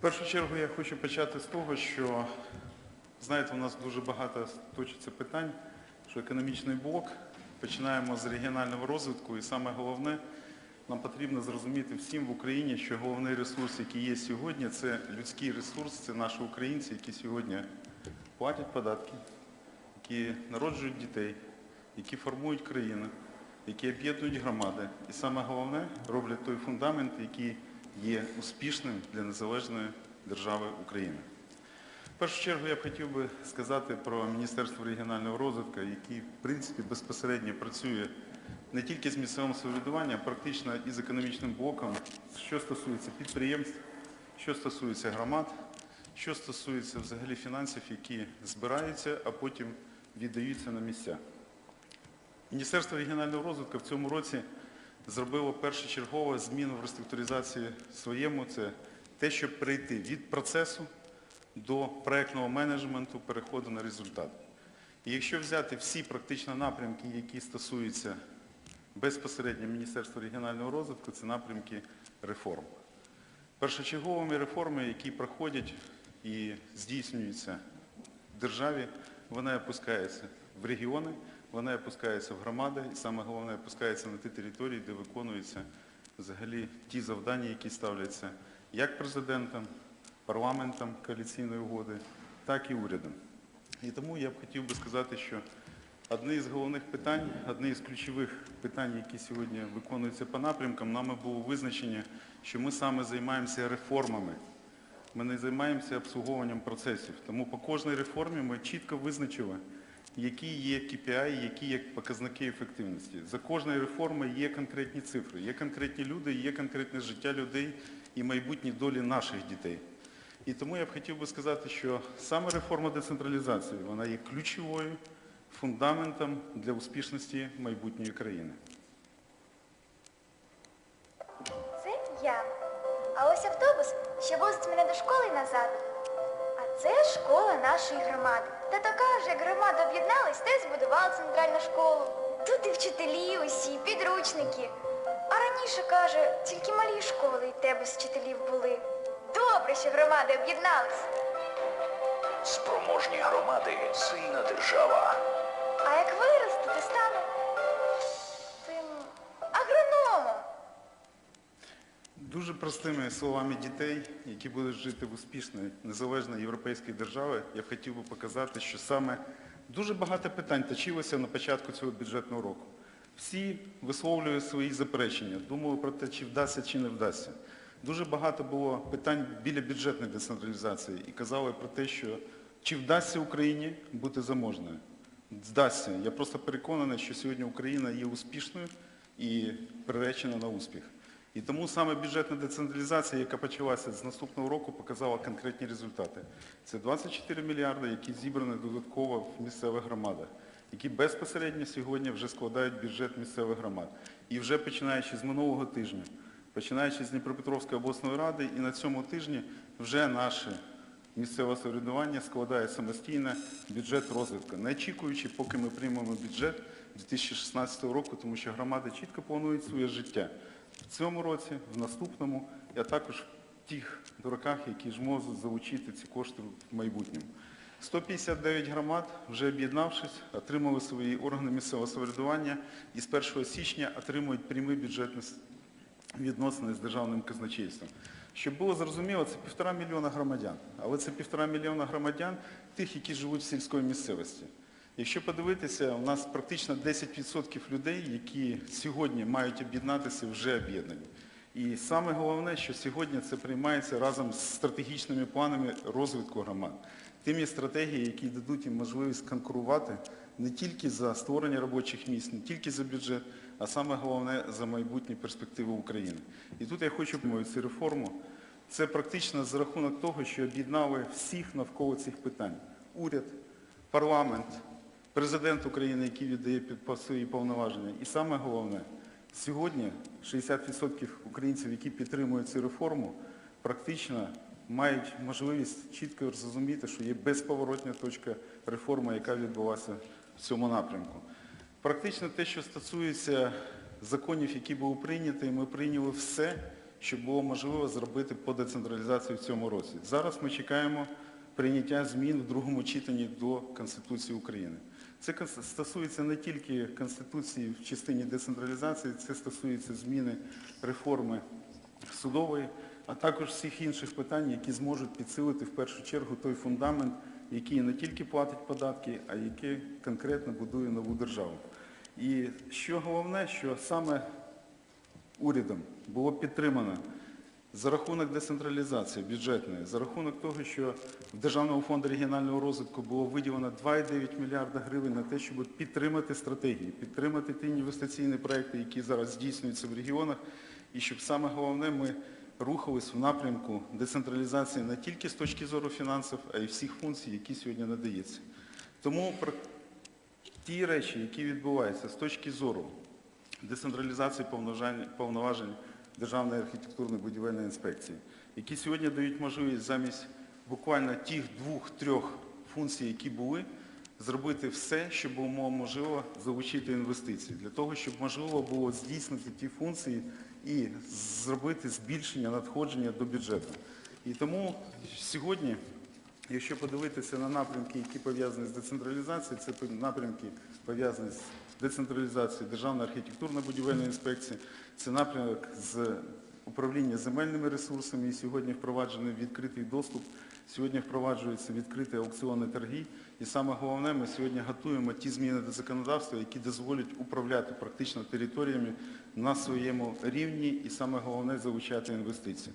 першу чергу я хочу почати з того, що, знаєте, у нас дуже багато точиться питань, що економічний блок, починаємо з регіонального розвитку, і саме головне, нам потрібно зрозуміти всім в Україні, що головний ресурс, який є сьогодні, це людський ресурс, це наші українці, які сьогодні платять податки, які народжують дітей, які формують країну, які об'єднують громади. І саме головне, роблять той фундамент, який є успішним для незалежної держави України. В першу чергу я б хотів би сказати про Міністерство регіонального розвитку, яке, в принципі, безпосередньо працює не тільки з місцевим самоврядуванням, а практично і з економічним блоком, що стосується підприємств, що стосується громад, що стосується взагалі фінансів, які збираються, а потім віддаються на місця. Міністерство регіонального розвитку в цьому році зробило першочергову зміну в реструктуризації своєму. Це те, щоб перейти від процесу до проектного менеджменту, переходу на результат. І якщо взяти всі практично напрямки, які стосуються безпосередньо Міністерства регіонального розвитку, це напрямки реформ. Першочерговими реформами, які проходять і здійснюються в державі, вони опускаються в регіони, вони опускаються в громади, і саме головне опускаються на ті території, де виконуються взагалі ті завдання, які ставляться як президентом, парламентом коаліційної угоди, так і урядом. І тому я б хотів би сказати, що одне із головних питань, одне із ключових питань, які сьогодні виконуються по напрямкам, нами було визначення, що ми саме займаємося реформами. Ми не займаємося обслуговуванням процесів. Тому по кожній реформі ми чітко визначили, які є KPI, які є показники ефективності. За кожною реформою є конкретні цифри, є конкретні люди, є конкретне життя людей і майбутні долі наших дітей. І тому я б хотів би сказати, що саме реформа децентралізації, вона є ключовою фундаментом для успішності майбутньої країни. Це я. А ось автобус, що возить мене до школи назад. Це школа нашої громади. Та така каже, як громада об'єдналась, те й збудувала центральну школу. Тут і вчителі усі, підручники. А раніше, каже, тільки малі школи і те без вчителів були. Добре, що громади об'єднались. Спроможні громади сильна держава. А як виросту, Дуже простими словами дітей, які будуть жити в успішній, незалежній європейській державі, я б хотів би показати, що саме дуже багато питань точилося на початку цього бюджетного року. Всі висловлюють свої заперечення, думали про те, чи вдасться, чи не вдасться. Дуже багато було питань біля бюджетної децентралізації і казали про те, що чи вдасться Україні бути заможною. Здасться. Я просто переконаний, що сьогодні Україна є успішною і приречена на успіх. І тому саме бюджетна децентралізація, яка почалася з наступного року, показала конкретні результати. Це 24 мільярди, які зібрані додатково в місцевих громадах, які безпосередньо сьогодні вже складають бюджет місцевих громад. І вже починаючи з минулого тижня, починаючи з Дніпропетровської обласної ради, і на цьому тижні вже наше місцеве самоврядування складає самостійно бюджет розвитку, не очікуючи, поки ми приймемо бюджет 2016 року, тому що громади чітко планують своє життя в цьому році, в наступному, а також в тих роках, які ж можуть залучити ці кошти в майбутньому. 159 громад, вже об'єднавшись, отримали свої органи місцевого самоврядування і з 1 січня отримують прямі бюджетні відносини з державним казначейством. Щоб було зрозуміло, це півтора мільйона громадян. Але це півтора мільйона громадян тих, які живуть в сільської місцевості. Якщо подивитися, у нас практично 10% людей, які сьогодні мають об'єднатися, вже об'єднані. І саме головне, що сьогодні це приймається разом з стратегічними планами розвитку громад. Тими стратегії, які дадуть їм можливість конкурувати не тільки за створення робочих місць, не тільки за бюджет, а саме головне за майбутні перспективи України. І тут я хочу помовити цю реформу. Це практично за рахунок того, що об'єднали всіх навколо цих питань. Уряд, парламент, президент України, який віддає під свої повноваження. І саме головне, сьогодні 60% українців, які підтримують цю реформу, практично мають можливість чітко зрозуміти, що є безповоротня точка реформи, яка відбулася в цьому напрямку. Практично те, що стосується законів, які були прийняті, ми прийняли все, щоб було можливо зробити по децентралізації в цьому році. Зараз ми чекаємо прийняття змін в другому читанні до Конституції України. Це стосується не тільки Конституції в частині децентралізації, це стосується зміни реформи судової, а також всіх інших питань, які зможуть підсилити в першу чергу той фундамент, який не тільки платить податки, а який конкретно будує нову державу. І що головне, що саме урядом було підтримано за рахунок децентралізації бюджетної, за рахунок того, що в Державному фонді регіонального розвитку було виділено 2,9 мільярда гривень на те, щоб підтримати стратегії, підтримати ті інвестиційні проекти, які зараз здійснюються в регіонах, і щоб саме головне ми рухались в напрямку децентралізації не тільки з точки зору фінансів, а й всіх функцій, які сьогодні надаються. Тому ті речі, які відбуваються з точки зору децентралізації повноважень Державної архітектурно-будівельної інспекції, які сьогодні дають можливість замість буквально тих двох-трьох функцій, які були, зробити все, щоб було можливо залучити інвестиції, для того, щоб можливо було здійснити ті функції і зробити збільшення надходження до бюджету. І тому сьогодні Якщо подивитися на напрямки, які пов'язані з децентралізацією, це напрямки пов'язані з децентралізацією Державної архітектурно-будівельної інспекції, це напрямок з управління земельними ресурсами, і сьогодні впроваджений відкритий доступ, сьогодні впроваджуються відкриті аукціонні торги. І саме головне, ми сьогодні готуємо ті зміни до законодавства, які дозволять управляти практично територіями на своєму рівні і саме головне залучати інвестиції.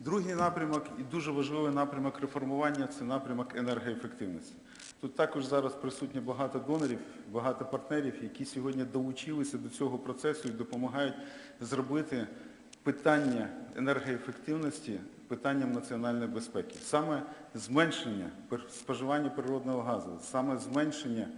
Другий напрямок і дуже важливий напрямок реформування це напрямок енергоефективності. Тут також зараз присутні багато донорів, багато партнерів, які сьогодні долучилися до цього процесу і допомагають зробити питання енергоефективності питанням національної безпеки. Саме зменшення споживання природного газу, саме зменшення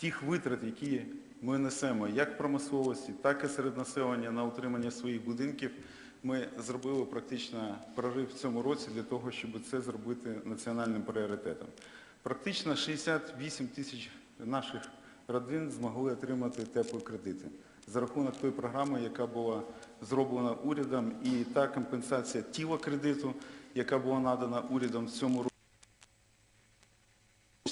тих витрат, які ми несемо як промисловості, так і серед населення на утримання своїх будинків, ми зробили практично прорив в цьому році для того, щоб це зробити національним пріоритетом. Практично 68 тисяч наших родин змогли отримати теплі кредити за рахунок тої програми, яка була зроблена урядом, і та компенсація тіла кредиту, яка була надана урядом в цьому році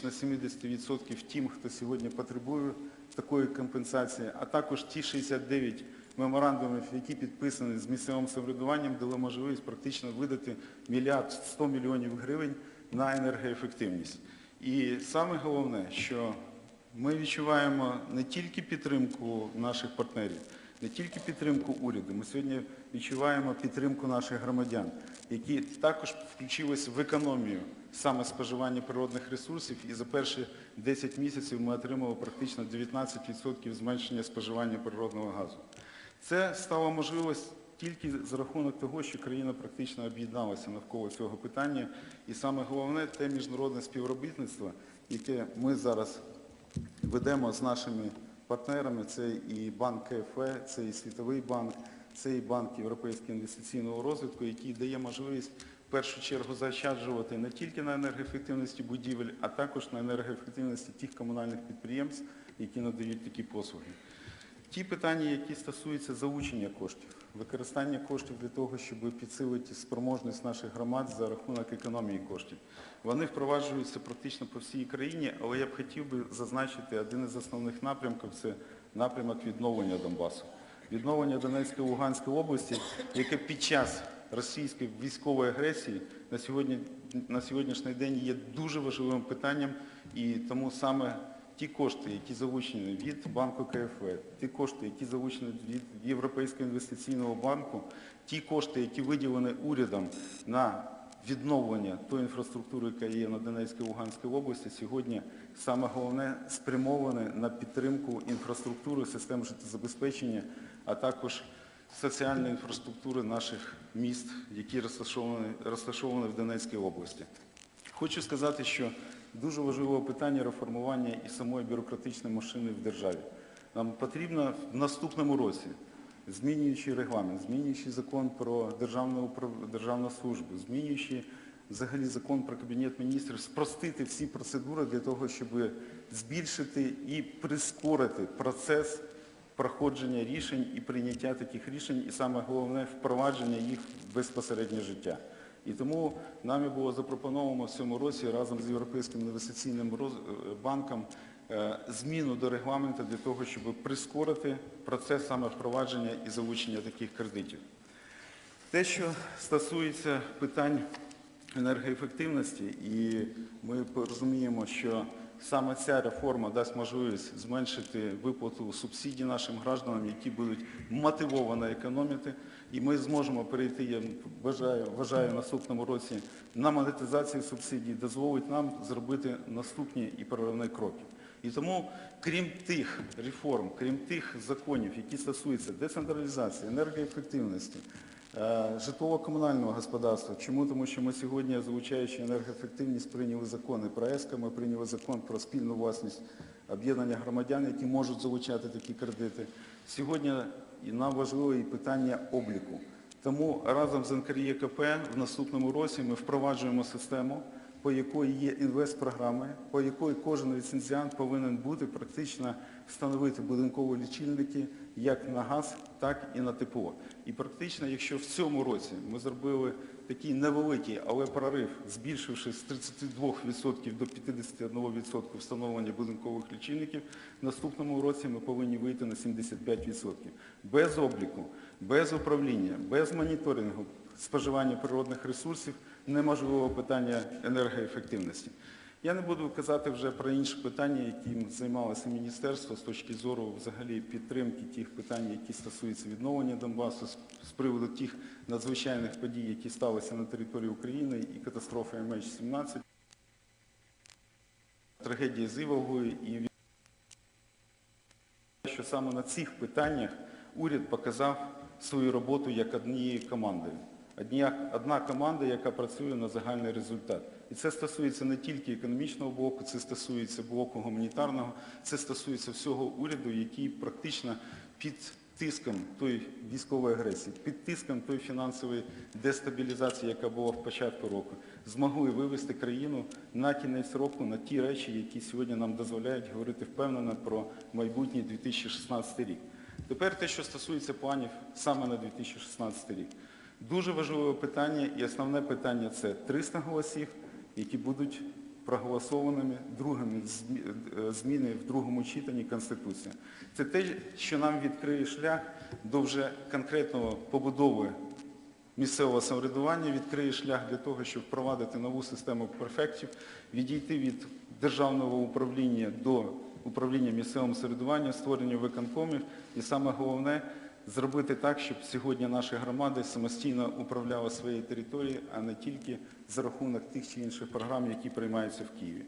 на 70% тим, хто сьогодні потребує такої компенсації, а також ті 69 меморандумів, які підписані з місцевим самоврядуванням, дали можливість практично видати мільярд 100 мільйонів гривень на енергоефективність. І саме головне, що ми відчуваємо не тільки підтримку наших партнерів, не тільки підтримку уряду, ми сьогодні відчуваємо підтримку наших громадян, які також включилися в економію саме споживання природних ресурсів, і за перші 10 місяців ми отримали практично 19% зменшення споживання природного газу. Це стало можливість тільки за рахунок того, що країна практично об'єдналася навколо цього питання. І саме головне те міжнародне співробітництво, яке ми зараз ведемо з нашими партнерами, це і банк КФЕ, це і Світовий банк, це і банк Європейського інвестиційного розвитку, який дає можливість в першу чергу заощаджувати не тільки на енергоефективності будівель, а також на енергоефективності тих комунальних підприємств, які надають такі послуги. Ті питання, які стосуються залучення коштів, використання коштів для того, щоб підсилити спроможність наших громад за рахунок економії коштів, вони впроваджуються практично по всій країні, але я б хотів би зазначити один із основних напрямків – це напрямок відновлення Донбасу. Відновлення Донецької Луганської області, яке під час російської військової агресії на, сьогодні, на сьогоднішній день є дуже важливим питанням, і тому саме ті кошти, які залучені від банку КФВ, ті кошти, які залучені від Європейського інвестиційного банку, ті кошти, які виділені урядом на відновлення тої інфраструктури, яка є на Донецькій і Луганській області, сьогодні саме головне спрямоване на підтримку інфраструктури, систем життєзабезпечення, а також соціальної інфраструктури наших міст, які розташовані, розташовані в Донецькій області. Хочу сказати, що дуже важливе питання реформування і самої бюрократичної машини в державі. Нам потрібно в наступному році, змінюючи регламент, змінюючи закон про державну, управ- державну службу, змінюючи взагалі закон про Кабінет міністрів, спростити всі процедури для того, щоб збільшити і прискорити процес проходження рішень і прийняття таких рішень, і саме головне впровадження їх в безпосереднє життя. І тому нами було запропоновано в цьому році разом з Європейським інвестиційним е, банком е, зміну до регламенту для того, щоб прискорити процес саме впровадження і залучення таких кредитів. Те, що стосується питань енергоефективності, і ми розуміємо, що саме ця реформа дасть можливість зменшити виплату субсидій нашим гражданам, які будуть мотивовані економити, і ми зможемо перейти, я вважаю, вважаю, наступному році на монетизацію субсидій, дозволить нам зробити наступні і проривні кроки. І тому, крім тих реформ, крім тих законів, які стосуються децентралізації, енергоефективності, житлово-комунального господарства. Чому? Тому що ми сьогодні, залучаючи енергоефективність, прийняли закони про ЕСКО, ми прийняли закон про спільну власність об'єднання громадян, які можуть залучати такі кредити. Сьогодні нам важливо і питання обліку. Тому разом з НКРЄКП в наступному році ми впроваджуємо систему, по якої є інвестпрограми, по якої кожен ліцензіант повинен бути практично встановити будинкові лічильники як на газ, так і на тепло. І практично, якщо в цьому році ми зробили такий невеликий, але прорив, збільшивши з 32% до 51% встановлення будинкових лічильників, в наступному році ми повинні вийти на 75%. Без обліку, без управління, без моніторингу споживання природних ресурсів неможливо питання енергоефективності. Я не буду казати вже про інші питання, яким займалося міністерство з точки зору взагалі підтримки тих питань, які стосуються відновлення Донбасу, з- приводу тих надзвичайних подій, які сталися на території України і катастрофи МH17, трагедії з Іволгою і що саме на цих питаннях уряд показав свою роботу як однією командою. Одна команда, яка працює на загальний результат. І це стосується не тільки економічного блоку, це стосується блоку гуманітарного, це стосується всього уряду, який практично під тиском тої військової агресії, під тиском тої фінансової дестабілізації, яка була в початку року, змогли вивести країну на кінець року на ті речі, які сьогодні нам дозволяють говорити впевнено про майбутній 2016 рік. Тепер те, що стосується планів саме на 2016 рік. Дуже важливе питання і основне питання це 300 голосів, які будуть проголосованими другими зміни в другому читанні Конституції. Це те, що нам відкриє шлях до вже конкретного побудови місцевого самоврядування, відкриє шлях для того, щоб впровадити нову систему перфектів, відійти від державного управління до управління місцевим самоврядуванням, створення виконкомів і саме головне зробити так, щоб сьогодні наші громади самостійно управляли своєю територією, а не тільки за рахунок тих чи інших програм, які приймаються в Києві.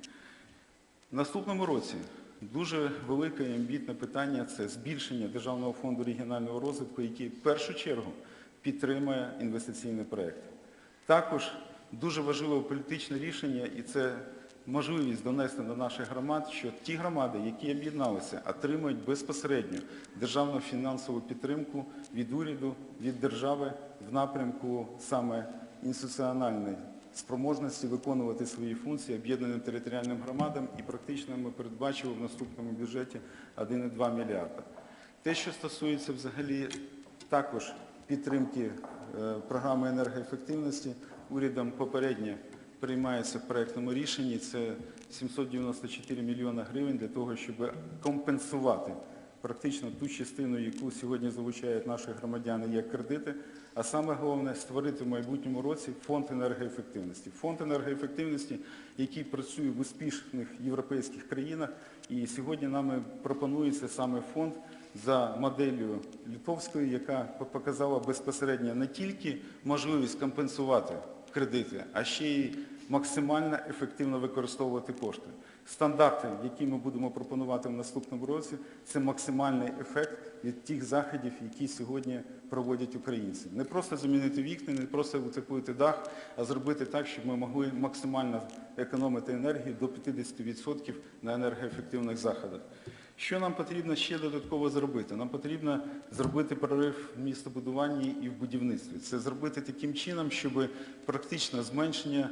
В наступному році дуже велике і амбітне питання – це збільшення Державного фонду регіонального розвитку, який в першу чергу підтримує інвестиційний проєкт. Також дуже важливе політичне рішення, і це можливість донести до наших громад, що ті громади, які об'єдналися, отримують безпосередньо державну фінансову підтримку від уряду, від держави в напрямку саме інституціональної спроможності виконувати свої функції об'єднаним територіальним громадам і практично ми передбачили в наступному бюджеті 1,2 мільярда. Те, що стосується взагалі також підтримки е, програми енергоефективності, урядом попередньо приймається в проєктному рішенні, це 794 мільйони гривень для того, щоб компенсувати практично ту частину, яку сьогодні залучають наші громадяни як кредити, а саме головне створити в майбутньому році фонд енергоефективності. Фонд енергоефективності, який працює в успішних європейських країнах, і сьогодні нами пропонується саме фонд за моделлю литовською, яка показала безпосередньо не тільки можливість компенсувати кредити, а ще й максимально ефективно використовувати кошти. Стандарти, які ми будемо пропонувати в наступному році, це максимальний ефект від тих заходів, які сьогодні проводять українці. Не просто замінити вікна, не просто утеплити дах, а зробити так, щоб ми могли максимально економити енергію до 50% на енергоефективних заходах. Що нам потрібно ще додатково зробити? Нам потрібно зробити прорив в містобудуванні і в будівництві. Це зробити таким чином, щоб практично зменшення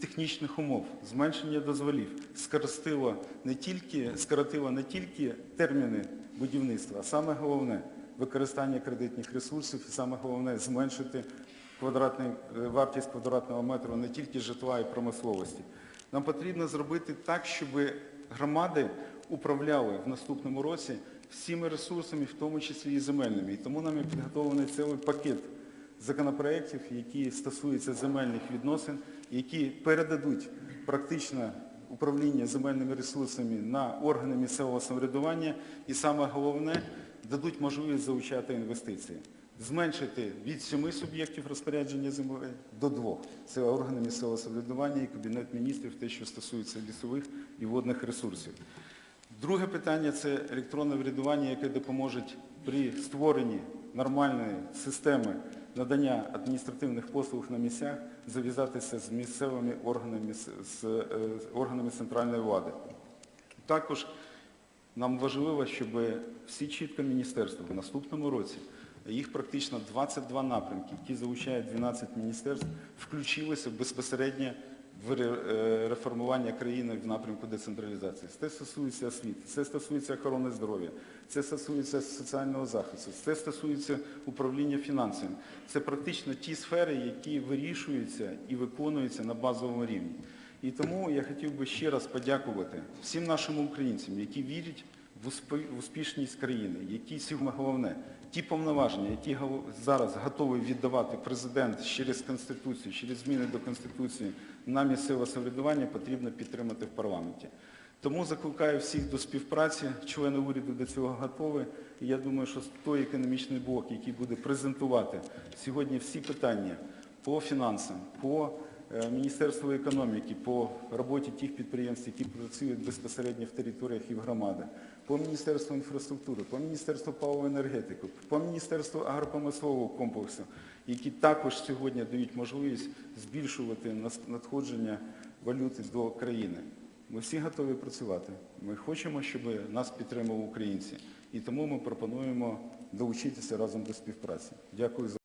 технічних умов, зменшення дозволів скоротило не тільки, скоротило не тільки терміни будівництва, а саме головне використання кредитних ресурсів і саме головне зменшити е, вартість квадратного метру не тільки житла і промисловості. Нам потрібно зробити так, щоб громади управляли в наступному році всіми ресурсами, в тому числі і земельними. І тому нами підготовлений цілий пакет законопроєктів, які стосуються земельних відносин, які передадуть практично управління земельними ресурсами на органи місцевого самоврядування і саме головне дадуть можливість залучати інвестиції. Зменшити від семи суб'єктів розпорядження землею до двох. Це органи місцевого самоврядування і Кабінет міністрів, те, що стосується лісових і водних ресурсів. Друге питання це електронне врядування, яке допоможе при створенні нормальної системи надання адміністративних послуг на місцях зав'язатися з місцевими органами, з, е, органами центральної влади. Також нам важливо, щоб всі чітко міністерства в наступному році, їх практично 22 напрямки, які залучають 12 міністерств, включилися безпосередньо в е, реформування країни в напрямку децентралізації. Це стосується освіти, це стосується охорони здоров'я, це стосується соціального захисту, це стосується управління фінансами. Це практично ті сфери, які вирішуються і виконуються на базовому рівні. І тому я хотів би ще раз подякувати всім нашим українцям, які вірять в успішність країни, які сьогодні головне, ті повноваження, які зараз готовий віддавати президент через Конституцію, через зміни до Конституції на місцеве самоврядування, потрібно підтримати в парламенті. Тому закликаю всіх до співпраці, члени уряду до цього готові. І я думаю, що той економічний блок, який буде презентувати сьогодні всі питання по фінансам, по е, Міністерству економіки, по роботі тих підприємств, які працюють безпосередньо в територіях і в громадах, по Міністерству інфраструктури, по Міністерству паливної енергетики, по Міністерству агропромислового комплексу, які також сьогодні дають можливість збільшувати надходження валюти до країни. Ми всі готові працювати. Ми хочемо, щоб нас підтримували українці. І тому ми пропонуємо долучитися разом до співпраці. Дякую за